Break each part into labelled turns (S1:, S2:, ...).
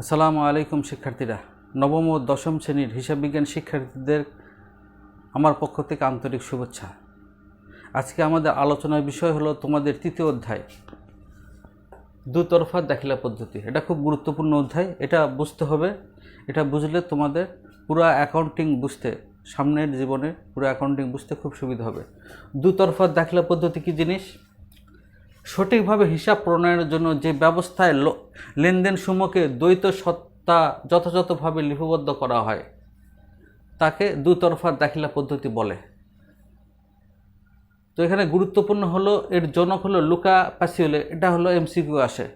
S1: আসসালামু আলাইকুম, শিক্ষার্থীরা। নবম ও দশম শ্রেণির হিসাব বিজ্ঞান শিক্ষার্থীদের আমার পক্ষ থেকে আন্তরিক শুভেচ্ছা। আজকে আমাদের আলোচনার বিষয় হলো তোমাদের তৃতীয় অধ্যায়, দুতরফা দাখিলা পদ্ধতি। এটা খুব গুরুত্বপূর্ণ অধ্যায়, এটা বুঝতে হবে। এটা বুঝলে তোমাদের পুরো অ্যাকাউন্টিং বুঝতে, সামনের জীবনে পুরো অ্যাকাউন্টিং বুঝতে খুব সুবিধা হবে। দুতরফা দাখিলা পদ্ধতি কী জিনিস? সঠিকভাবে হিসাব প্রণয়নের জন্য যে ব্যবস্থায় লো- লেনদেন সমূহকে দ্বৈত সত্তা যথাযথভাবে লিপিবদ্ধ করা হয়, তাকে দুতরফা দাখিলা পদ্ধতি বলে। তো এখানে গুরুত্বপূর্ণ হলো, এর জনক হলো লুকা প্যাসিওলে, এটা হলো এমসিকিউ আসে।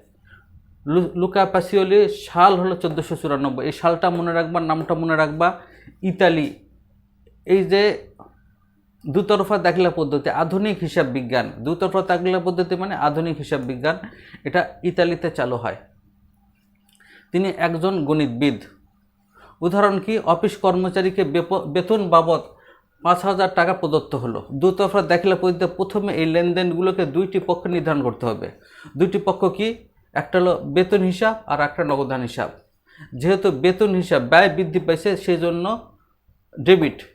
S1: লুকা প্যাসিওলি সাল হলো চোদ্দোশো চুরানব্বই। এই সালটা মনে রাখবা, নামটা মনে রাখবা, ইতালি। এই যে দুতরফা দাখিলা পদ্ধতি, আধুনিক হিসাব বিজ্ঞান। দুতরফা দাখিলা পদ্ধতি মানে আধুনিক হিসাব বিজ্ঞান। এটা ইতালিতে চালু হয়। তিনি একজন গণিতবিদ। উদাহরণ কি? অফিস কর্মচারীকে বেতন বাবদ পাঁচ হাজার টাকা প্রদত্ত হলো। দুতরফা দাখিলা পদ্ধতিতে প্রথমে এই লেনদেনগুলোকে দুইটি পক্ষ নির্ধারণ করতে হবে। দুইটি পক্ষ কি? একটা হলো বেতন হিসাব আর একটা নগদান হিসাব। যেহেতু বেতন হিসাব ব্যয় বৃদ্ধি পেয়েছে সেই জন্য ডেবিট।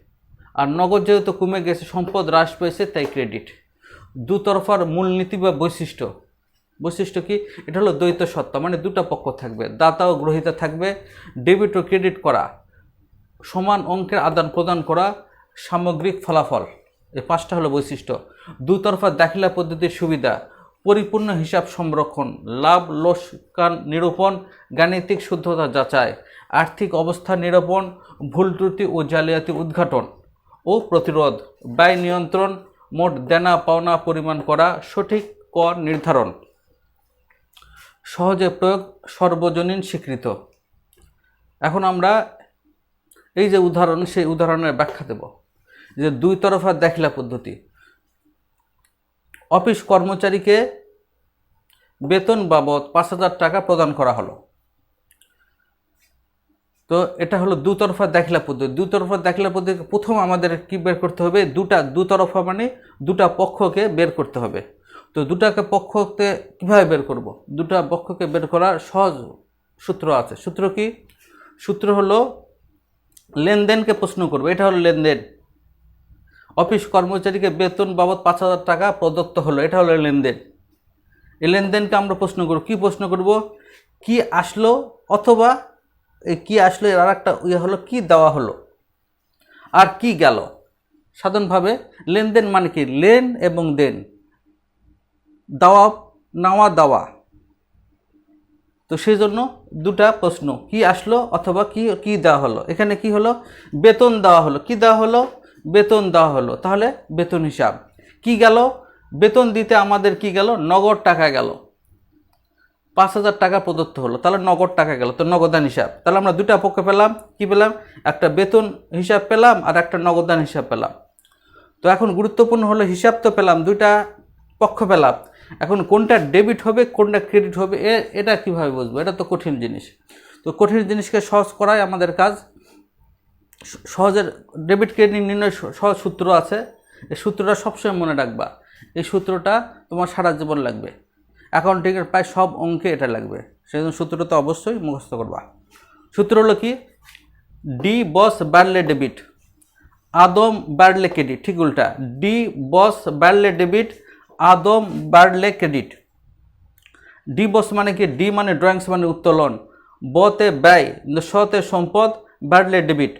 S1: আর নগদ যেহেতু কমে গেছে, সম্পদ হ্রাস পেয়েছে, তাই ক্রেডিট দুতরফার মূলনীতি বা বৈশিষ্ট্য। বৈশিষ্ট্য কি? এটা হলো দ্বৈত সত্তা মানে দুটো পক্ষ থাকবে, দাতা ও গ্রহিতা থাকবে ডেবিট ও ক্রেডিট করা, সমান অঙ্কের আদান প্রদান করা, সামগ্রিক ফলাফল। এই পাঁচটা হলো বৈশিষ্ট্য। দুতরফা দাখিলা পদ্ধতির সুবিধা, পরিপূর্ণ হিসাব সংরক্ষণ, লাভ লোসকান নিরূপণ, গাণিতিক শুদ্ধতা যাচাই, আর্থিক অবস্থা নিরূপণ, ভুল ত্রুটি ও জালিয়াতি উদ্ঘাটন। ও প্রতিরোধ ব্যয় নিয়ন্ত্রণ মোট দেনা পাওনা পরিমাণ করা সঠিক কর নির্ধারণ। সহজে প্রয়োগ সর্বজনীন স্বীকৃত। এখন আমরা এই যে উদাহরণ, সেই উদাহরণের ব্যাখ্যা দেব। যে দুই তরফা দাখিলা পদ্ধতি। অফিস কর্মচারীকে বেতন বাবদ পাঁচ হাজার টাকা প্রদান করা হলো। তো এটা হলো দুতরফা দাখিলা পদ্ধতি। দুতরফা দাখিলা পদ্ধতি প্রথম আমাদের কি বের করতে হবে? দুটা দুতরফা মানে দুটা পক্ষকে বের করতে হবে। তো দুটাকে পক্ষকে কীভাবে বের করব? দুটা পক্ষকে বের করার সহজ সূত্র আছে। সূত্র কি? সূত্র হলো লেনদেনকে প্রশ্ন করব। এটা হলো লেনদেন। অফিস কর্মচারীকে বেতন বাবদ পাঁচ হাজার টাকা প্রদত্ত হলো। এটা হলো লেনদেন। এই লেনদেনকে আমরা প্রশ্ন করব। কি প্রশ্ন করব? কি আসলো অথবা কি আসলো, এর আর একটা ইয়ে হলো, কি দেওয়া হলো? আর কি গেল? সাধারণভাবে লেনদেন মানে কি? লেন এবং দেন। দেওয়া, নেওয়া, দেওয়া। তো সেই জন্য দুটা প্রশ্ন, কি আসলো অথবা কি কি দেওয়া হলো? এখানে কি হলো? বেতন দেওয়া হলো। কি দেওয়া হলো? বেতন দেওয়া হলো। তাহলে বেতন হিসাব। কি গেল? বেতন দিতে আমাদের কি গেল? নগদ টাকা গেল। পাঁচ হাজার টাকা প্রদত্ত হলো, তাহলে নগদ টাকা গেল, তো নগদান হিসাব। তাহলে আমরা দুটা পক্ষ পেলাম, কি পেলাম? একটা বেতন হিসাব পেলাম আর একটা নগদান হিসাব পেলাম। তো এখন গুরুত্বপূর্ণ হলো হিসাব তো পেলাম, দুইটা পক্ষ পেলাম। এখন কোনটা ডেবিট হবে, কোনটা ক্রেডিট হবে, এ, এটা কীভাবে বুঝব? এটা তো কঠিন জিনিস। তো কঠিন জিনিসকে সহজ করাই আমাদের কাজ। সহজের ডেবিট ক্রেডিট নির্ণয় সহজ সূত্র আছে। এই সূত্রটা সবসময় মনে রাখবা। এই সূত্রটা তোমার সারা জীবন লাগবে। অ্যাকাউন্টিংয়ের প্রায় সব অঙ্কে এটা লাগবে। সেই জন্য সূত্রটা অবশ্যই মুখস্থ করবা। সূত্র হলো কি? ডি বস বাড়লে ডেবিট আদম বাড়লে ক্রেডিট ঠিক উল্টা। ডি বস বাড়লে ডেবিট আদম বাড়লে ক্রেডিট ডি বস মানে কি? ডি মানে ড্রয়িংস মানে উত্তোলন। বতে ব্যয় সতে সম্পদ বাড়লে ডেবিট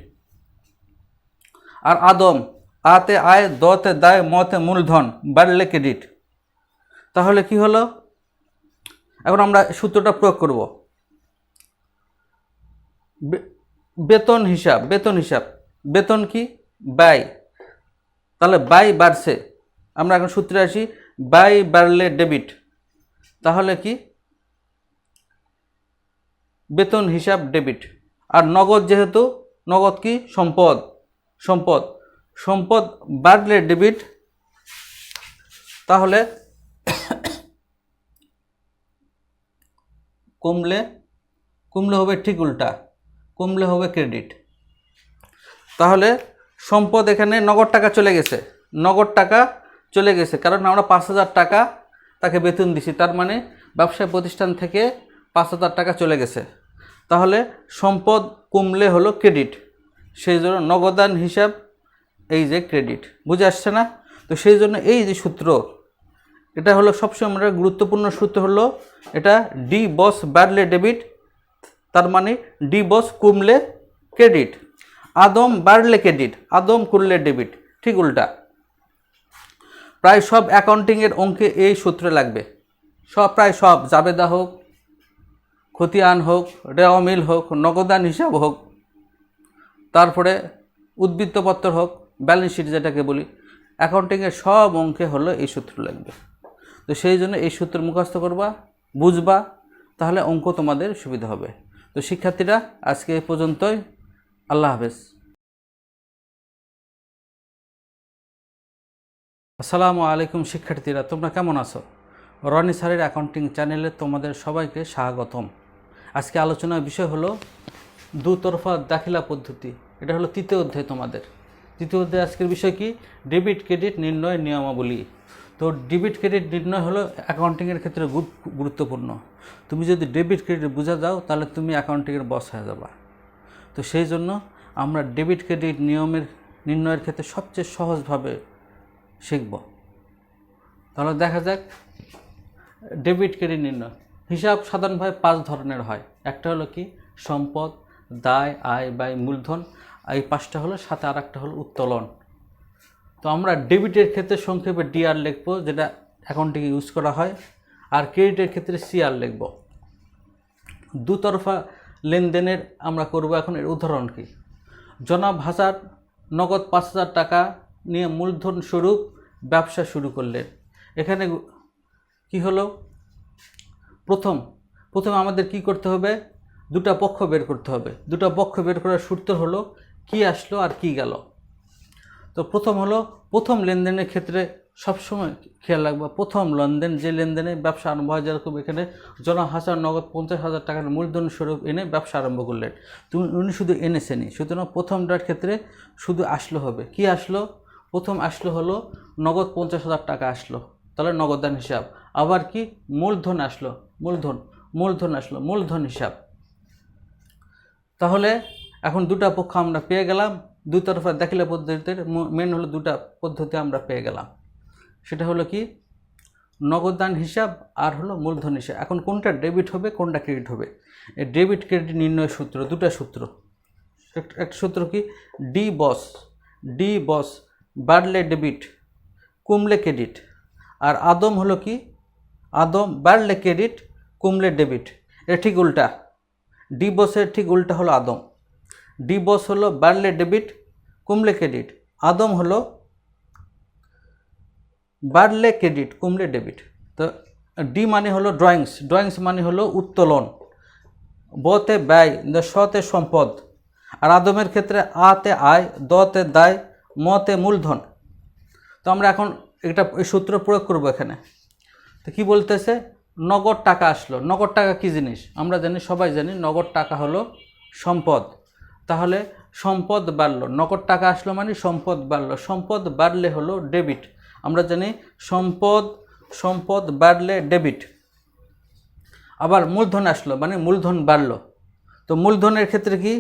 S1: আর আদম আতে আয়, দতে দায়, মতে মূলধন বাড়লে ক্রেডিট তাহলে কি হলো? এখন আমরা সূত্রটা প্রয়োগ করব। বেতন হিসাব বেতন হিসাব। বেতন কি? ব্যয়। তাহলে ব্যয় বাড়ছে। আমরা এখন সূত্রে আসি, ব্যয় বাড়লে ডেবিট। তাহলে কি? বেতন হিসাব, ডেবিট। আর নগদ যেহেতু, নগদ কি? সম্পদ সম্পদ। সম্পদ বাড়লে ডেবিট, তাহলে কমলে কমলে হবে ঠিক উল্টা, কমলে হবে ক্রেডিট তাহলে সম্পদ এখানে নগদ টাকা চলে গেছে। নগদ টাকা চলে গেছে, কারণ আমরা পাঁচ হাজার টাকা তাকে বেতন দিছি, তার মানে ব্যবসায় প্রতিষ্ঠান থেকে পাঁচ হাজার টাকা চলে গেছে। তাহলে সম্পদ কমলে হলো ক্রেডিট সেই জন্য নগদান হিসাব এই যে ক্রেডিট বুঝে আসছে না? তো সেই জন্য এই যে সূত্র এটা হলো সবসময় আমরা গুরুত্বপূর্ণ সূত্র হলো এটা ডি বস বাড়লে ডেবিট, তার মানে ডি বস কমলে ক্রেডিট, আদম বাড়লে ক্রেডিট, আদম করলে ডেবিট, ঠিক উল্টা। প্রায় সব অ্যাকাউন্টিংয়ের অঙ্কে এই সূত্র লাগবে। সব, প্রায় সব, জাবেদা হোক, খতিয়ান হোক, রেওয়া মিল হোক, নগদান হিসাব হোক, তারপরে উদ্বৃত্তপত্র হোক, ব্যালেন্স শিট যেটাকে বলি, অ্যাকাউন্টিংয়ের সব অঙ্কে হলো এই সূত্র লাগবে। তো সেই জন্য এই সূত্র মুখস্থ করবা, বুঝবা, তাহলে অঙ্ক তোমাদের সুবিধা হবে। তো শিক্ষার্থীরা, আজকে এ পর্যন্তই। আল্লাহ হাফেজ। আসসালামু আলাইকুম শিক্ষার্থীরা, তোমরা কেমন আছো? রনি স্যারের অ্যাকাউন্টিং চ্যানেলে তোমাদের সবাইকে স্বাগতম। আজকে আলোচনার বিষয় হলো দুতরফা দাখিলা পদ্ধতি। এটা হলো তৃতীয় অধ্যায় তোমাদের। তৃতীয় অধ্যায় আজকের বিষয় কি? ডেবিট ক্রেডিট নির্ণয় নিয়মাবলী। তো ডেবিট ক্রেডিট নির্ণয় হলো অ্যাকাউন্টিংয়ের ক্ষেত্রে গুরুত্বপূর্ণ। তুমি যদি ডেবিট ক্রেডিট বুঝা যাও, তাহলে তুমি অ্যাকাউন্টিংয়ের বস হয়ে যাবা। তো সেই জন্য আমরা ডেবিট ক্রেডিট নিয়মের নির্ণয়ের ক্ষেত্রে সবচেয়ে সহজভাবে শিখব। তাহলে দেখা যাক ডেবিট ক্রেডিট নির্ণয়। হিসাব সাধারণভাবে পাঁচ ধরনের হয়। একটা হলো কি? সম্পদ, দায়, আয়, ব্যয়, মূলধন। এই পাঁচটা হলো, সাথে আর একটা হলো উত্তোলন। তো আমরা ডেবিটের ক্ষেত্রে সংক্ষেপে ডিআর লিখব, যেটা অ্যাকাউন্টিং ইউজ করা হয়, আর ক্রেডিটের ক্ষেত্রে সিআর লিখব। দুতরফা লেনদেনের আমরা করব এখন এর উদাহরণ কি? জনাব হাসান নগদ পাঁচ হাজার টাকা নিয়ে মূলধন স্বরূপ ব্যবসা শুরু করলেন। এখানে কি হলো? প্রথম, প্রথমে আমাদের কি করতে হবে? দুটা পক্ষ বের করতে হবে। দুটা পক্ষ বের করার সূত্র হলো, কি আসলো আর কি গেল। তো প্রথম হলো প্রথম লেনদেনের ক্ষেত্রে সবসময় খেয়াল রাখবা। প্রথম লেনদেন, যে লেনদেনে ব্যবসা আরম্ভ হয় যেরকম এখানে জনা হাজার নগদ পঞ্চাশ হাজার টাকার মূলধন স্বরূপ এনে ব্যবসা আরম্ভ করলেন তুমি উনি শুধু এনেছেনি সুতরাং প্রথমটার ক্ষেত্রে শুধু আসলো হবে। কি আসলো? প্রথম আসলো হলো নগদ পঞ্চাশ হাজার টাকা আসলো, তাহলে নগদান হিসাব। আবার কি? মূলধন আসলো, মূলধন মূলধন আসলো, মূলধন হিসাব। তাহলে এখন দুটা পক্ষ আমরা পেয়ে গেলাম। দুই তরফা দাখিলা পদ্ধতির মেন হলো দুটা পদ্ধতি আমরা পেয়ে গেলাম। সেটা হলো কি? নগদান হিসাব আর হলো মূলধন হিসাব। এখন কোনটা ডেবিট হবে, কোনটা ক্রেডিট হবে? এই ডেবিট ক্রেডিট নির্ণয় সূত্র, দুটা সূত্র। এক- একটা সূত্র কি? ডি বস ডি বস বাড়লে ডেবিট কমলে ক্রেডিট আর আদম হলো কি? আদম বাড়লে ক্রেডিট কমলে ডেবিট এটা ঠিক উল্টা। ডি বসের ঠিক উল্টা হলো আদম। ডি বস হলো বাড়লে ডেবিট কমলে ক্রেডিট। আদম হলো বাড়লে ক্রেডিট, কমলে ডেবিট। তো ডি মানে হলো ড্রয়িংস ড্রয়িংস মানে হলো উত্তোলন। বতে ব্যয় সতে সম্পদ। আর আদমের ক্ষেত্রে আতে আয়, দতে দায়, মতে মূলধন। তো আমরা এখন এটা এই সূত্র প্রয়োগ করব এখানে। তো কি বলতেছে? নগদ টাকা আসলো। নগদ টাকা কি জিনিস? আমরা জানি, সবাই জানি নগদ টাকা হলো সম্পদ। তাহলে সম্পদ বাড়লো, নগদ টাকা আসলো মানে সম্পদ বাড়লো, সম্পদ বাড়লে হলো ডেবিট আমরা জানি সম্পদ সম্পদ বাড়লে ডেবিট আবার মূলধন আসলো মানে মূলধন বাড়লো। তো মূলধনের ক্ষেত্রে কি?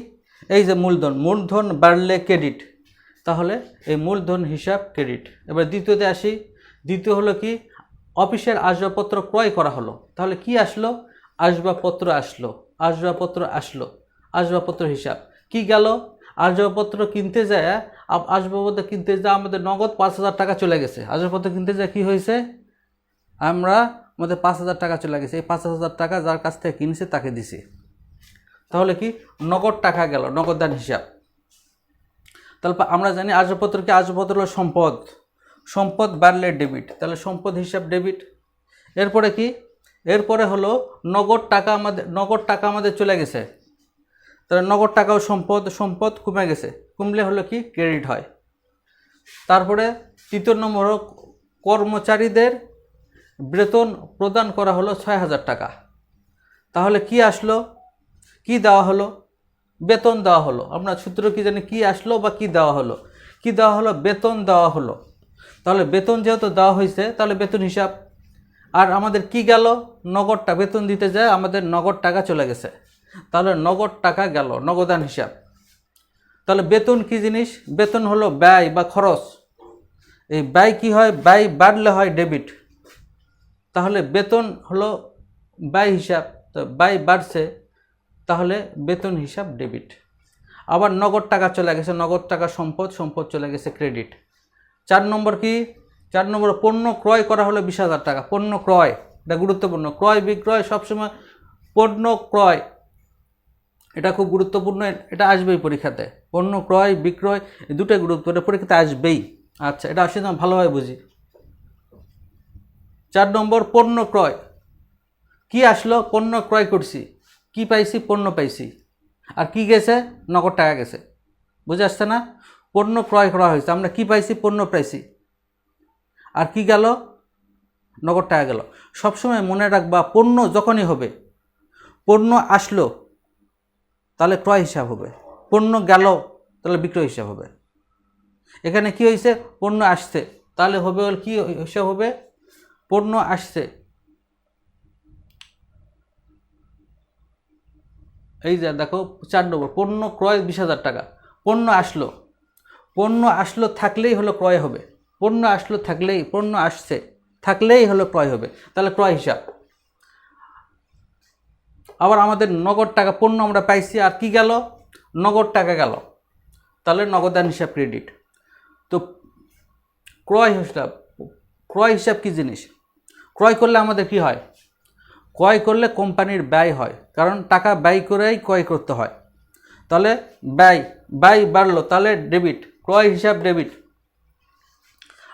S1: এই যে মূলধন মূলধন বাড়লে ক্রেডিট তাহলে এই মূলধন হিসাব ক্রেডিট এবার দ্বিতীয়তে আসি, দ্বিতীয় হলো কি? অফিসের আসবাবপত্র ক্রয় করা হলো। তাহলে কি আসলো? আসবাবপত্র আসলো আসবাবপত্র আসলো, আসবাবপত্র হিসাব। কি গেল? আসবাবপত্র কিনতে যায় আসবাবপত্র কিনতে যা আমাদের নগদ পাঁচ হাজার টাকা চলে গেছে। আসবাবপত্র কিনতে যায়, কি হয়েছে? আমরা আমাদের পাঁচ হাজার টাকা চলে গেছে। এই পাঁচ হাজার টাকা যার কাছ থেকে কিনছে, তাকে দিছি। তাহলে কি? নগদ টাকা গেল, নগদান হিসাব। তাহলে আমরা জানি আসবাবপত্র কি? আসবাবপত্র হলো সম্পদ। সম্পদ বাড়লে ডেবিট তাহলে সম্পদ হিসাব ডেবিট এরপরে কি? এরপরে হলো নগদ টাকা আমাদের নগদ টাকা আমাদের চলে গেছে। তাহলে নগদ টাকাও সম্পদ সম্পদ কমে গেছে। কমলে হলো কি? ক্রেডিট হয়। তারপরে তৃতীয় নম্বর কর্মচারীদের বেতন প্রদান করা হলো ছয় হাজার টাকা। তাহলে কি আসলো? কি দেওয়া হলো? বেতন দেওয়া হলো। আমরা সূত্র কি জানি? কি আসলো বা কি দেওয়া হলো? কি দেওয়া হলো? বেতন দেওয়া হলো। তাহলে বেতন যেহেতু দেওয়া হয়েছে, তাহলে বেতন হিসাব। আর আমাদের কি গেল? নগদ টাকা বেতন দিতে যায়, আমাদের নগদ টাকা চলে গেছে। তাহলে নগদ টাকা গেল, নগদান হিসাব। তাহলে বেতন কি জিনিস? বেতন হলো ব্যয় বা খরচ। এই ব্যয় কি হয়? ব্যয় বাড়লে হয় ডেবিট। তাহলে বেতন হলো ব্যয় হিসাব। তো ব্যয় বাড়ছে, তাহলে বেতন হিসাব ডেবিট। আবার নগদ টাকা চলে গেছে, নগদ টাকা সম্পদ সম্পদ চলে গেছে ক্রেডিট। চার নম্বর কি? চার নম্বর পণ্য ক্রয় করা হলো বিশ হাজার টাকা। পণ্য ক্রয়, এটা গুরুত্বপূর্ণ। ক্রয় বিক্রয় সবসময় পণ্য ক্রয়। এটা খুব গুরুত্বপূর্ণ, এটা আসবেই পরীক্ষাতে। পণ্য ক্রয়, বিক্রয় দুটোই গুরুত্ব, এটা পরীক্ষাতে আসবেই। আচ্ছা এটা আসলে ভালোভাবে বুঝি। চার নম্বর, পণ্য ক্রয়। কি আসলো? পণ্য ক্রয় করছি। কি পাইছি? পণ্য পাইছি। আর কি গেছে? নগদ টাকা গেছে। বুঝে আসছে না? পণ্য ক্রয় করা হয়েছে। আমরা কি পাইছি? পণ্য পাইছি। আর কি গেল? নগদ টাকা গেল। সবসময় মনে রাখবা, পণ্য যখনই হবে, পণ্য আসলো তাহলে ক্রয় হিসাব হবে। পণ্য গেল, তাহলে বিক্রয় হিসাব হবে। এখানে কি হয়েছে? পণ্য আসছে। তাহলে হবে কি হিসাব হবে? পণ্য আসছে। এই যে দেখো, চার নম্বর, পণ্য ক্রয় বিশ হাজার টাকা। পণ্য আসলো। পণ্য আসলো থাকলেই হলো ক্রয় হবে। পণ্য আসলো থাকলেই, পণ্য আসছে, থাকলেই হলো ক্রয় হবে। তাহলে ক্রয় হিসাব। আবার আমাদের নগদ টাকা পণ্য আমরা পাইছি, আর কি গেল? নগদ টাকা গেল। তাহলে নগদান হিসাব ক্রেডিট তো ক্রয় হিসাব ক্রয় হিসাব কি জিনিস? ক্রয় করলে আমাদের কি হয়? ক্রয় করলে কোম্পানির ব্যয় হয়, কারণ টাকা ব্যয় করেই ক্রয় করতে হয়। তাহলে ব্যয় ব্যয় বাড়লো, তাহলে ডেবিট ক্রয় হিসাব ডেবিট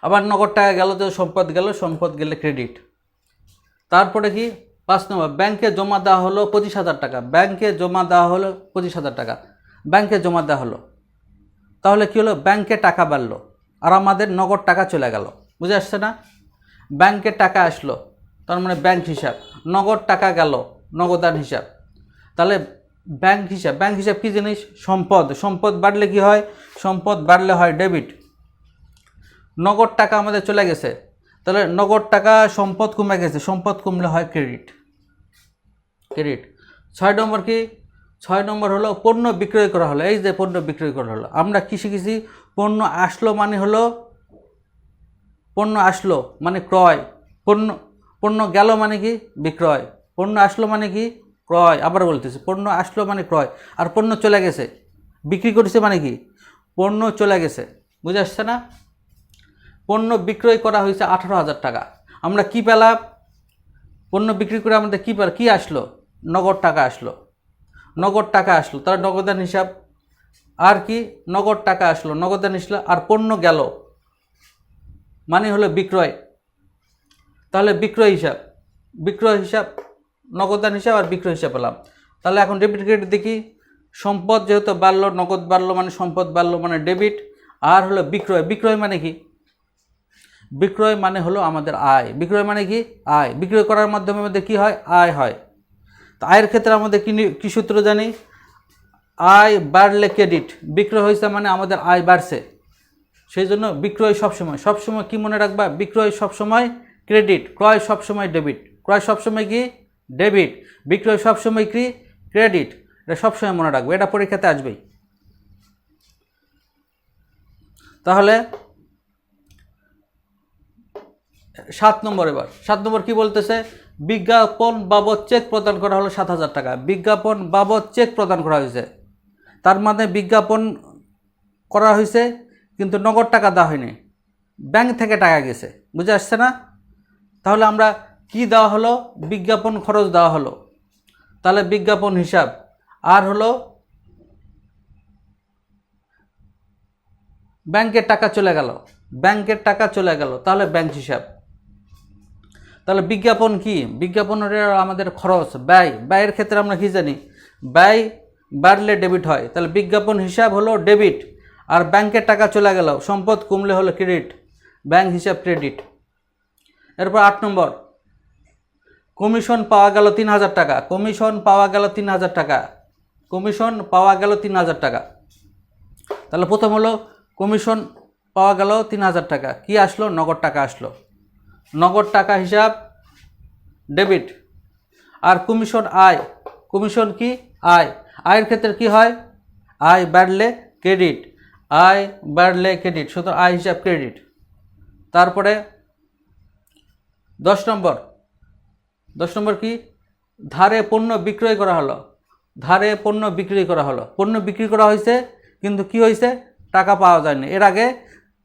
S1: আবার নগদ টাকা গেল তো সম্পদ গেল, সম্পদ গেলে ক্রেডিট তারপরে কি? পাঁচ নম্বর, ব্যাংকে জমা দেওয়া হলো পঁচিশ হাজার টাকা। ব্যাংকে জমা দেওয়া হলো পঁচিশ হাজার টাকা। ব্যাংকে জমা দেওয়া হলো। তাহলে কী হলো? ব্যাংকে টাকা বাড়লো আর আমাদের নগদ টাকা চলে গেল। বুঝে আসছে না? ব্যাংকে টাকা আসলো, তার মানে ব্যাংক হিসাব। নগদ টাকা গেল, নগদান হিসাব। তাহলে ব্যাংক হিসাব ব্যাংক হিসাব কী জিনিস? সম্পদ। সম্পদ বাড়লে কি হয়? সম্পদ বাড়লে হয় ডেবিট। নগদ টাকা আমাদের চলে গেছে। তাহলে নগদ টাকা সম্পদ কমে গেছে, সম্পদ কমলে হয় ক্রেডিট ক্রেডিট ছয় নম্বর কি? ছয় নম্বর হলো পণ্য বিক্রয় করা হলো। এই যে পণ্য বিক্রয় করা হলো, আমরা কি শিখেছি? পণ্য আসলো মানে হলো, পণ্য আসলো মানে ক্রয়। পণ্য পণ্য গেল মানে কি? বিক্রয়। পণ্য আসলো মানে কি? ক্রয়। আবার বলতেছি, পণ্য আসলো মানে ক্রয়। আর পণ্য চলে গেছে, বিক্রি করেছে মানে কি? পণ্য চলে গেছে। বুঝে আসছে না? পণ্য বিক্রয় করা হয়েছে আঠারো হাজার টাকা। আমরা কি পেলাম? পণ্য বিক্রি করে আমাদের কী পেলাম? কী আসলো? নগদ টাকা আসলো। নগদ টাকা আসলো। তার নগদান হিসাব আর কি? নগদ টাকা আসলো। নগদান আসলো আর পণ্য গেল। মানে হলো বিক্রয়। তাহলে বিক্রয় হিসাব। বিক্রয় হিসাব নগদান হিসাব আর বিক্রয় হিসাব পেলাম। তাহলে এখন ডেবিট ক্রেডিট দেখি। সম্পদ যেহেতু বাড়লো, নগদ বাড়লো মানে সম্পদ বাড়লো মানে ডেবিট আর হলো বিক্রয়। বিক্রয় মানে কি? বিক্রয় মানে হলো আমাদের আয়। বিক্রয় মানে কি? আয়। বিক্রয় করার মাধ্যমে আমাদের কি হয়? আয় হয়। তো আয়ের ক্ষেত্রে আমাদের কি কি সূত্র জানি? আয় বাড়লে ক্রেডিট। বিক্রয় হয়েছে মানে আমাদের আয় বাড়ছে। সেই জন্য বিক্রয় সবসময়। সবসময় কি মনে রাখবা? বিক্রয় সবসময় ক্রেডিট। ক্রয় সবসময় ডেবিট। ক্রয় সবসময় কি? ডেবিট। বিক্রয় সবসময় কি? ক্রেডিট। এটা সবসময় মনে রাখবে। এটা পরীক্ষাতে আসবেই। তাহলে সাত নম্বর এবার। সাত নম্বর কি বলতেছে? বিজ্ঞাপন বাবদ চেক প্রদান করা হলো সাত হাজার টাকা। বিজ্ঞাপন বাবদ চেক প্রদান করা হয়েছে। তার মানে বিজ্ঞাপন করা হয়েছে, কিন্তু নগদ টাকা দেওয়া হয়নি। ব্যাংক থেকে টাকা গেছে। বুঝে আসছে না? তাহলে আমরা কি দেওয়া হলো? বিজ্ঞাপন খরচ দেওয়া হলো। তাহলে বিজ্ঞাপন হিসাব। আর হলো, ব্যাংকের টাকা চলে গেল। ব্যাংকের টাকা চলে গেল। তাহলে ব্যাংক হিসাব। তাহলে বিজ্ঞাপন কি? বিজ্ঞাপনের আমাদের খরচ, ব্যয়। ব্যয়ের ক্ষেত্রে আমরা কি জানি? ব্যয় বাড়লে ডেবিট হয়। তাহলে বিজ্ঞাপন হিসাব হলো ডেবিট আর ব্যাংকের টাকা চলে গেল। সম্পদ কমলে হলো ক্রেডিট ব্যাংক হিসাব ক্রেডিট এরপর আট নম্বর। কমিশন পাওয়া গেল তিন হাজার টাকা। কমিশন পাওয়া গেল তিন হাজার টাকা। কমিশন পাওয়া গেল তিন হাজার টাকা। তাহলে প্রথম হলো কমিশন পাওয়া গেল তিন হাজার টাকা। কি আসলো? নগদ টাকা আসলো। নগদ টাকা হিসাব ডেবিট আর কমিশন আয়। কমিশন কি? আয়। আয়ের ক্ষেত্রে কি হয়? আয় বাড়লে ক্রেডিট আয় বাড়লে ক্রেডিট সুতরাং আয় হিসাব ক্রেডিট তারপরে দশ নম্বর। দশ নম্বর কি? ধারে পণ্য বিক্রয় করা হলো। ধারে পণ্য বিক্রি করা হলো। পণ্য বিক্রি করা হয়েছে, কিন্তু কি হয়েছে? টাকা পাওয়া যায়নি। এর আগে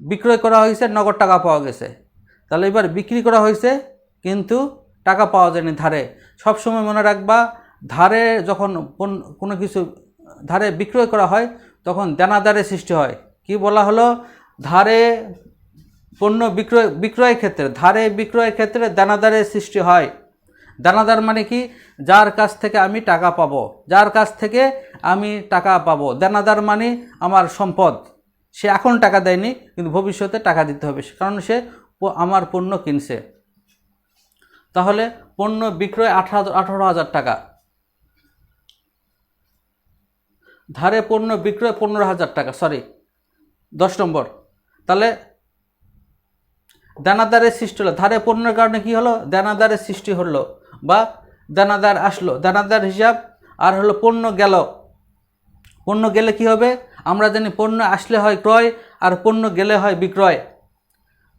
S1: বিক্রয় করা হয়েছে, নগদ টাকা পাওয়া গেছে। তাহলে এবার বিক্রি করা হয়েছে, কিন্তু টাকা পাওয়া যায়নি ধারে। সবসময় মনে রাখবা, ধারে যখন কোনো কিছু, ধারে বিক্রয় করা হয়, তখন দেনাদারের সৃষ্টি হয়। কি বলা হলো? ধারে পণ্য বিক্রয় বিক্রয়ের ক্ষেত্রে, ধারে বিক্রয়ের ক্ষেত্রে দানাদারের সৃষ্টি হয়। দানাদার মানে কি? যার কাছ থেকে আমি টাকা পাবো, যার কাছ থেকে আমি টাকা পাবো। দানাদার মানে আমার সম্পদ। সে এখন টাকা দেয়নি, কিন্তু ভবিষ্যতে টাকা দিতে হবে, কারণ সে আমার পণ্য কিনছে। তাহলে পণ্য বিক্রয় আঠারো আঠারো হাজার টাকা। ধারে পণ্য বিক্রয় পনেরো হাজার টাকা সরি দশ নম্বর। তাহলে দানাদারের সৃষ্টি হলো। ধারে পণ্যের কারণে কি হলো? দানাদারের সৃষ্টি হলো বা দানাদার আসলো। দানাদার হিসাব, আর হলো পণ্য গেল। পণ্য গেলে কি হবে? আমরা জানি পণ্য আসলে হয় ক্রয়, আর পণ্য গেলে হয় বিক্রয়।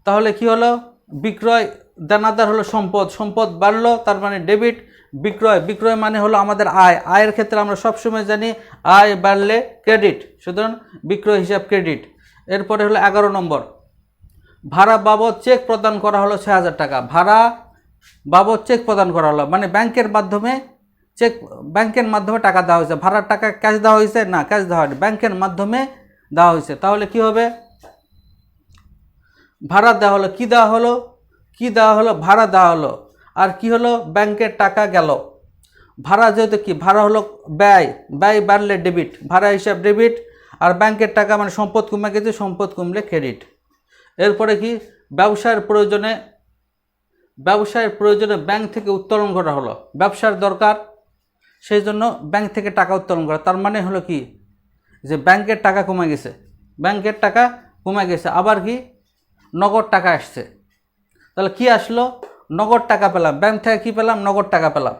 S1: তাহলে কি হলো? বিক্রয় দানাদার হলো সম্পদ। সম্পদ বাড়লো, তার মানে ডেবিট। বিক্রয় বিক্রয় মানে হলো আমাদের আয়। আয়ের ক্ষেত্রে আমরা সবসময় জানি আয় বাড়লে ক্রেডিট। সুতরাং বিক্রয় হিসাব ক্রেডিট। এরপরে হলো এগারো নম্বর। ভাড়া বাবদ চেক প্রদান করা হলো ছয় হাজার টাকা। ভাড়া বাবদ চেক প্রদান করা হলো। মানে ব্যাংকের মাধ্যমে চেক, ব্যাংকের মাধ্যমে টাকা দেওয়া হয়েছে। ভাড়ার টাকা ক্যাশ দেওয়া হয়েছে? না, ক্যাশ দেওয়া হয়নি। ব্যাংকের মাধ্যমে দেওয়া হয়েছে। তাহলে কি হবে? ভাড়া দেওয়া হলো, কি দেওয়া হলো? কি দেওয়া হলো? ভাড়া দেওয়া হলো। আর কি হলো? ব্যাংকের টাকা গেল। ভাড়া যেহেতু কি? ভাড়া হলো ব্যয়। ব্যয় বাড়লে ডেবিট ভাড়া হিসাব ডেবিট আর ব্যাংকের টাকা মানে সম্পদ কমে গেছে, সম্পদ কমলে ক্রেডিট এরপরে কি? ব্যবসার প্রয়োজনে ব্যবসায়ের প্রয়োজনে ব্যাংক থেকে উত্তোলন করা হলো। ব্যবসার দরকার। সেই জন্য ব্যাংক থেকে টাকা উত্তোলন করা। তার মানে হলো কি? যে ব্যাংকের টাকা কমে গেছে। ব্যাংকের টাকা কমে গেছে। আবার কি? নগদ টাকা আসছে। তাহলে কি আসলো? নগদ টাকা পেলাম। ব্যাংক থেকে কি পেলাম? নগদ টাকা পেলাম।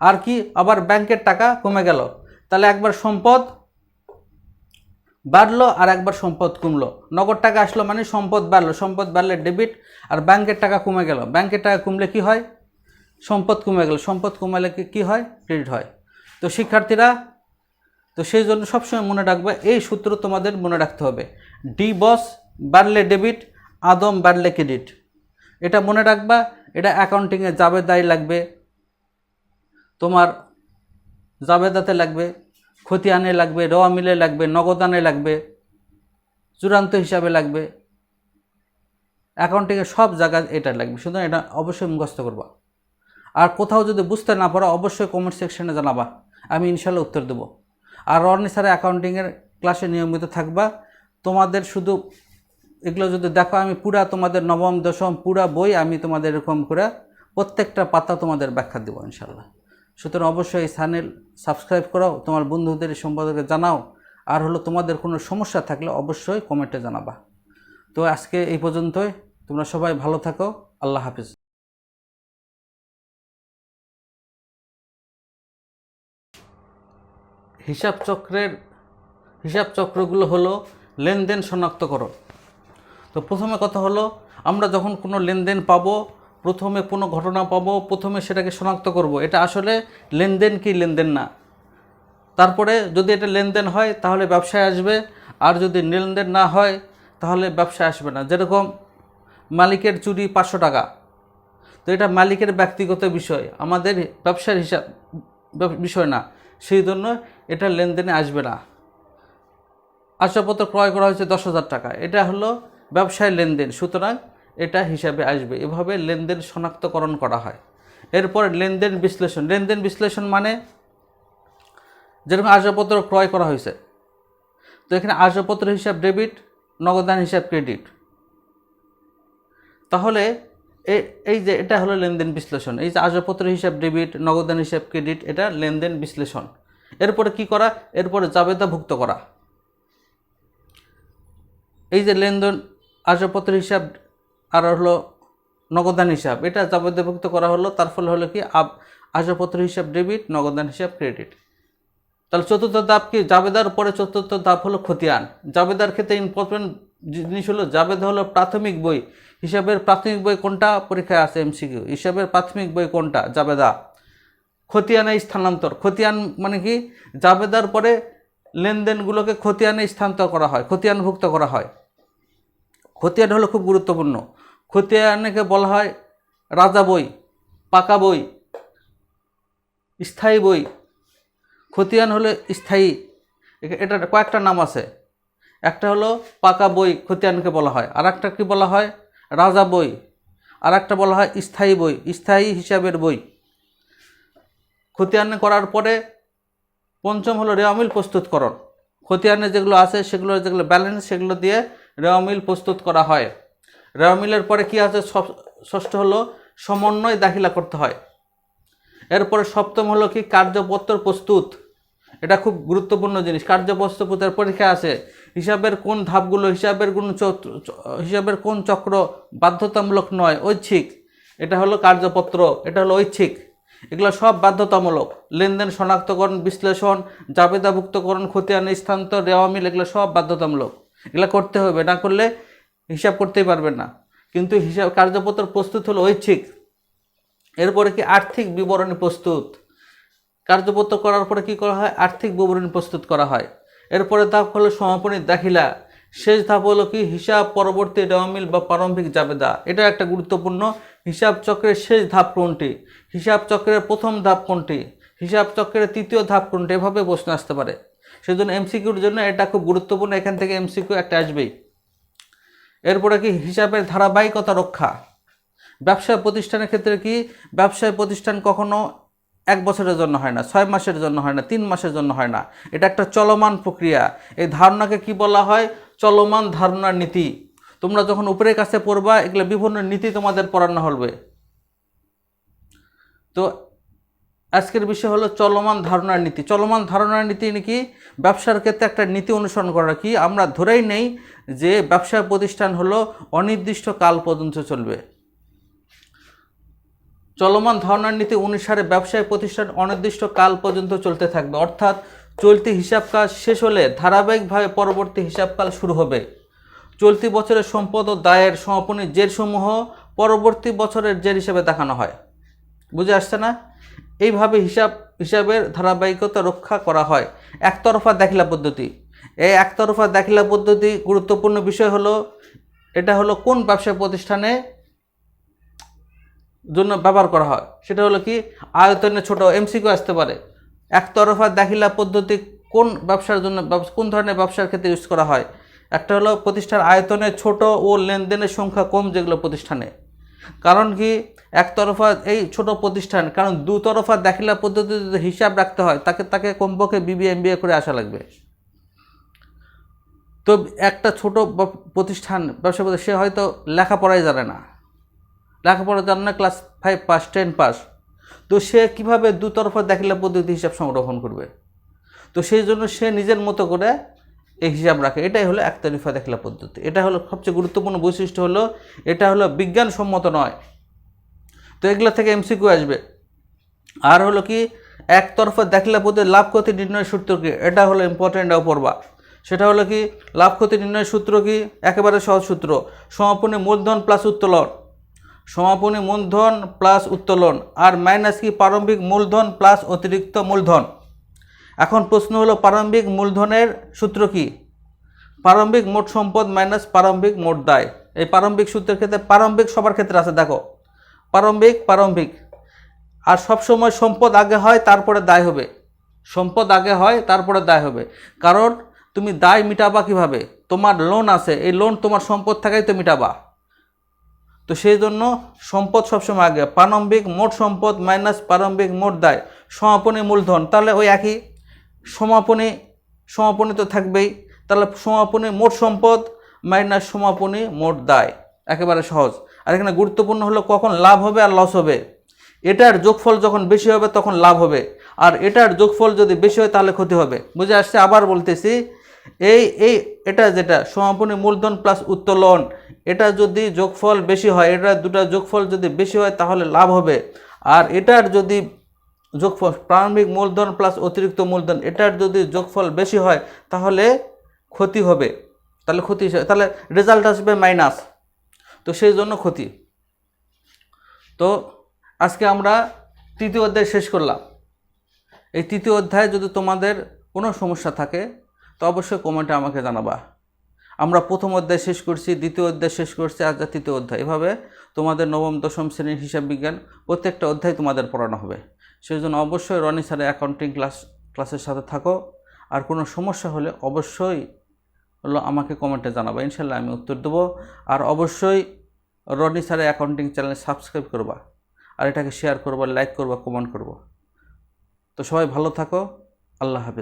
S1: আর কি? আবার ব্যাংকের টাকা কমে গেল। তাহলে একবার সম্পদ বাড়লো আর একবার সম্পদ কমলো। নগদ টাকা আসলো মানে সম্পদ বাড়লো। সম্পদ বাড়লে ডেবিট আর ব্যাংকের টাকা কমে গেল। ব্যাংকের টাকা কমলে কি হয়? সম্পদ কমে গেল। সম্পদ কমালে কি- হয়? ক্রেডিট হয়। তো শিক্ষার্থীরা, তো সেই জন্য সবসময় মনে রাখবে, এই সূত্র তোমাদের মনে রাখতে হবে। ডি বস বাড়লে ডেবিট আদম বাড়লে ক্রেডিট এটা মনে রাখবা, এটা অ্যাকাউন্টিংয়ে জাবেদাই লাগবে। তোমার জাবেদাতে লাগবে, খতিয়ানে লাগবে রওয়া মিলে লাগবে নগদানে লাগবে, চূড়ান্ত হিসাবে লাগবে। অ্যাকাউন্টিংয়ের সব জায়গায় এটা লাগবে, সুতরাং এটা অবশ্যই মুখস্থ করবা। আর কোথাও যদি বুঝতে না পারো, অবশ্যই কমেন্ট সেকশনে জানাবা। আমি ইনশাল্লাহ উত্তর দেবো। আর রনি স্যারের অ্যাকাউন্টিংয়ের ক্লাসে নিয়মিত থাকবা। তোমাদের শুধু এগুলো যদি দেখো, আমি পুরা তোমাদের নবম, দশম, পুরা বই আমি তোমাদের এরকম করে প্রত্যেকটা পাতা তোমাদের ব্যাখ্যা দেবো ইনশাল্লাহ সুতরাং অবশ্যই এই চ্যানেল সাবস্ক্রাইব করো, তোমার বন্ধুদের সম্পর্কে জানাও। আর হলো তোমাদের কোনো সমস্যা থাকলে অবশ্যই কমেন্টে জানাবা। তো আজকে এই পর্যন্তই। তোমরা সবাই ভালো থাকো। আল্লাহ হাফিজ। হিসাব চক্রের, হিসাব চক্রগুলো হলো লেনদেন শনাক্তকরণ। তো প্রথমে কথা হলো, আমরা যখন কোনো লেনদেন পাবো, প্রথমে কোনো ঘটনা পাবো, প্রথমে সেটাকে শনাক্ত করব। এটা আসলে লেনদেন কি লেনদেন না। তারপরে যদি এটা লেনদেন হয়, তাহলে ব্যবসায় আসবে। আর যদি লেনদেন না হয়, তাহলে ব্যবসায় আসবে না। যেরকম মালিকের চুরি পাঁচশো টাকা, তো এটা মালিকের ব্যক্তিগত বিষয়, আমাদের ব্যবসার হিসাব বিষয় না। সেই জন্য এটা লেনদেনে আসবে না। আসবাবপত্র ক্রয় করা হয়েছে দশ হাজার টাকা। এটা হলো ব্যবসায় লেনদেন, সুতরাং এটা হিসাবে আসবে। এভাবে লেনদেন শনাক্তকরণ করা হয়। এরপর লেনদেন বিশ্লেষণ। লেনদেন বিশ্লেষণ মানে যেরকম আসবাবপত্র ক্রয় করা হয়েছে। তো এখানে আসবাবপত্র হিসাব ডেবিট নগদান হিসাব ক্রেডিট। তাহলে এই যে এটা হলো লেনদেন বিশ্লেষণ। এই যে আসবাবপত্র হিসাব ডেবিট নগদান হিসাব ক্রেডিট, এটা লেনদেন বিশ্লেষণ। এরপরে কি করা? এরপরে জাবেদাভুক্ত করা। এই যে লেনদেন আসবাবপত্র হিসাব আর হলো নগদান হিসাব। এটা জাবেদাভুক্ত করা হলো, তার ফলে হলো কি, আব আসবাবপত্র হিসাব ডেবিট নগদান হিসাব ক্রেডিট তাহলে চতুর্থ ধাপ কি? জাবেদার পরে চতুর্থ ধাপ হলো খতিয়ান। জাবেদার ক্ষেত্রে ইম্পর্টেন্ট জিনিস হলো, জাবেদা হলো প্রাথমিক বই। হিসাবের প্রাথমিক বই কোনটা? পরীক্ষায় আছে এমসিকিউ হিসাবের প্রাথমিক বই কোনটা? জাবেদা। খতিয়ানে স্থানান্তর। খতিয়ান মানে কি? জাবেদার পরে লেনদেনগুলোকে খতিয়ানে স্থানান্তর করা হয়, খতিয়ানভুক্ত করা হয়। খতিয়ান হলো খুব গুরুত্বপূর্ণ। খতিয়ানকে বলা হয় রাজা বই, পাকা বই, স্থায়ী বই। খতিয়ান হলো স্থায়ী। এ- এটার কয়েকটা নাম আছে। একটা হলো পাকা বই খতিয়ানকে বলা হয়। আর একটা কি বলা হয়? রাজা বই। আর একটা বলা হয় স্থায়ী বই, স্থায়ী হিসাবের বই। খতিয়ান করার পরে পঞ্চম হলো রেওয়ামিল প্রস্তুতকরণ। খতিয়ানে যেগুলো আছে, সেগুলো যেগুলো ব্যালেন্স সেগুলো দিয়ে রেওয়ামিল প্রস্তুত করা হয়। রেওয়ামিলের পরে কি আছে? ষষ্ঠ হলো সমন্বয় দাখিলা করতে হয়। এরপরে সপ্তম হলো কি? কার্যপত্র প্রস্তুত। এটা খুব গুরুত্বপূর্ণ জিনিস। কার্যপ্রস্তুতের পরীক্ষা আছে। হিসাবের কোন ধাপগুলো, হিসাবের কোন হিসাবের কোন চক্র বাধ্যতামূলক নয়, ঐচ্ছিক। এটা হলো কার্যপত্র, এটা হলো ঐচ্ছিক। এগুলো সব বাধ্যতামূলক। লেনদেন, শনাক্তকরণ, বিশ্লেষণ, জাবেদাভুক্তকরণ, খতিয়ান, স্থানান্তর রেওয়ামিল এগুলো সব বাধ্যতামূলক। এগুলো করতে হবে, না করলে হিসাব করতেই পারবেন না। কিন্তু হিসাব, কার্যপত্র প্রস্তুত হলো ঐচ্ছিক। এরপরে কি আর্থিক বিবরণী প্রস্তুত? কার্যপত্র করার পরে কি করা হয়? আর্থিক বিবরণী প্রস্তুত করা হয়। এরপরে ধাপ হলো সমাপনী দাখিলা। শেষ ধাপ হলো কি? হিসাব পরবর্তী রেওয়ামিল বা প্রারম্ভিক জাবেদা। এটা একটা গুরুত্বপূর্ণ হিসাব চক্রের শেষ ধাপ কোনটি? হিসাব চক্রের প্রথম ধাপ কোনটি? হিসাব চক্রের তৃতীয় ধাপ কোনটি? এভাবে প্রশ্ন আসতে পারে। সেজন্য এমসিকিউর জন্য এটা খুব গুরুত্বপূর্ণ, এখান থেকে এমসিকিউ একটা আসবেই। এরপরে কি হিসাবের ধারাবাহিকতা রক্ষা? ব্যবসায় প্রতিষ্ঠানের ক্ষেত্রে কি ব্যবসায় প্রতিষ্ঠান কখনো এক বছরের জন্য হয় না, ছয় মাসের জন্য হয় না, তিন মাসের জন্য হয় না। এটা একটা চলমান প্রক্রিয়া। এই ধারণাকে কি বলা হয়? চলমান ধারণার নীতি। তোমরা যখন উপরের কাছে পড়বা, এগুলো বিভিন্ন নীতি তোমাদের পড়ানো হবে। তো আজকের বিষয় হলো চলমান ধারণার নীতি। চলমান ধারণার নীতি নাকি ব্যবসার ক্ষেত্রে একটা নীতি অনুসরণ করা কি? আমরা ধরেই নেই যে ব্যবসা প্রতিষ্ঠান হলো অনির্দিষ্ট কাল পর্যন্ত চলবে। চলমান ধারণার নীতি অনুসারে ব্যবসায় প্রতিষ্ঠান অনির্দিষ্ট কাল পর্যন্ত চলতে থাকবে। অর্থাৎ চলতি হিসাব কাজ শেষ হলে ধারাবাহিকভাবে পরবর্তী হিসাবকাল শুরু হবে। চলতি বছরের সম্পদ ও দায়ের সমাপনী জেরসমূহ পরবর্তী বছরের জের হিসেবে দেখানো হয়। বুঝে আসছে না? এইভাবে হিসাব, হিসাবের ধারাবাহিকতা রক্ষা করা হয়। একতরফা দাখিলা পদ্ধতি। এই একতরফা দাখিলা পদ্ধতি গুরুত্বপূর্ণ বিষয় হলো, এটা হলো কোন ব্যবসা প্রতিষ্ঠানে জন্য ব্যবহার করা হয়। সেটা হলো কি, আয়তনে ছোট এমসিকিউ আসতে পারে। একতরফা দাখিলা পদ্ধতি কোন ব্যবসার জন্য কোন ধরনের ব্যবসার ক্ষেত্রে ইউজ করা হয়? একটা হলো প্রতিষ্ঠান আয়তনে ছোট ও লেনদেনের সংখ্যা কম যেগুলো প্রতিষ্ঠানে। কারণ কি একতরফা এই ছোট প্রতিষ্ঠান, কারণ দুতরফা দাখিলা পদ্ধতিতে যদি হিসাব রাখতে হয়, তাকে তাকে কমপক্ষে বিবিএ এমবিএ করে আসা লাগবে। তো একটা ছোট প্রতিষ্ঠান, ব্যবসা সে হয়তো লেখাপড়াই জানে না। লেখাপড়া জানে না, class five pass, ten pass. তো সে কীভাবে দুতরফা দাখিলা পদ্ধতি হিসাব সংরক্ষণ করবে? তো সেই জন্য সে নিজের মতো করে এই হিসাব রাখে। এটাই হলো একতরফা দাখিলা পদ্ধতি। এটা হলো সবচেয়ে গুরুত্বপূর্ণ বৈশিষ্ট্য হলো, এটা হলো বিজ্ঞানসম্মত নয়। তো এগুলো থেকে এমসিকিউ আসবে। আর হলো কি, একতরফা দাখিলা পদ্ধতি লাভ ক্ষতি নির্ণয়ের সূত্র কি? এটা হলো ইম্পর্টেন্ট পড়বা সেটা হলো কি, লাভ ক্ষতি নির্ণয়ের সূত্র কি? একেবারে সহজ সূত্র। সমাপনী মূলধন প্লাস উত্তোলন। সমাপনী মূলধন প্লাস উত্তোলন। আর মাইনাস কি? প্রারম্ভিক মূলধন প্লাস অতিরিক্ত মূলধন। এখন প্রশ্ন হলো, প্রারম্ভিক মূলধনের সূত্র কি? প্রারম্ভিক মোট সম্পদ মাইনাস প্রারম্ভিক মোট দায়। এই প্রারম্ভিক সূত্রের ক্ষেত্রে প্রারম্ভিক সবার ক্ষেত্রে আছে, দেখো। প্রারম্ভিক প্রারম্ভিক। আর সবসময় সম্পদ আগে হয়, তারপরে দায় হবে। সম্পদ আগে হয়, তারপরে দায় হবে। কারণ তুমি দায় মিটাবা কীভাবে? তোমার লোন আছে, এই লোন তোমার সম্পদ থাকাই তো মিটাবা। তো সেই জন্য সম্পদ সবসময় আগে। প্রারম্ভিক মোট সম্পদ মাইনাস প্রারম্ভিক মোট দায়। সমাপনী মূলধন, তাহলে ওই একই। সমাপনী সমাপনী তো থাকবেই। তাহলে সমাপনী মোট সম্পদ মাইনাস সমাপনী মোট দায়। একেবারে সহজ। আর এখানে গুরুত্বপূর্ণ হলো কখন লাভ হবে আর লস হবে। এটার যোগফল যখন বেশি হবে তখন লাভ হবে। আর এটার যোগফল যদি বেশি হয় তাহলে ক্ষতি হবে। বুঝে আসছে? আবার বলতেছি, এই এই, এটা যেটা, সমাপনী মূলধন প্লাস উত্তোলন, এটা যদি যোগফল বেশি হয়, এটা দুটা যোগফল যদি বেশি হয় তাহলে লাভ হবে। আর এটার যদি যোগফল, প্রারম্ভিক মূলধন প্লাস অতিরিক্ত মূলধন, এটার যদি যোগফল বেশি হয় তাহলে ক্ষতি হবে। তাহলে ক্ষতি তাহলে রেজাল্ট আসবে মাইনাস সেই জন্য ক্ষতি। তো আজকে আমরা তৃতীয় অধ্যায় শেষ করলাম। এই তৃতীয় অধ্যায়ে যদি তোমাদের কোনো সমস্যা থাকে, তো অবশ্যই কমেন্টে আমাকে জানাবা। আমরা প্রথম অধ্যায় শেষ করছি, দ্বিতীয় অধ্যায় শেষ করছি আজ তৃতীয় অধ্যায়। এভাবে তোমাদের নবম, দশম শ্রেণির হিসাব বিজ্ঞান প্রত্যেকটা অধ্যায় তোমাদের পড়ানো হবে। সেই জন্য অবশ্যই রনি স্যারের অ্যাকাউন্টিং ক্লাস ক্লাসের সাথে থাকো। আর কোনো সমস্যা হলে অবশ্যই হলো, আমাকে কমেন্টে জানাবা। ইনশাল্লাহ আমি উত্তর দেবো। আর অবশ্যই রনি স্যারের অ্যাকাউন্টিং চ্যানেল সাবস্ক্রাইব করবা। আর এটাকে শেয়ার করবা লাইক করবা কমেন্ট করব। তো সবাই ভালো থাকো। আল্লাহ হাফেজ।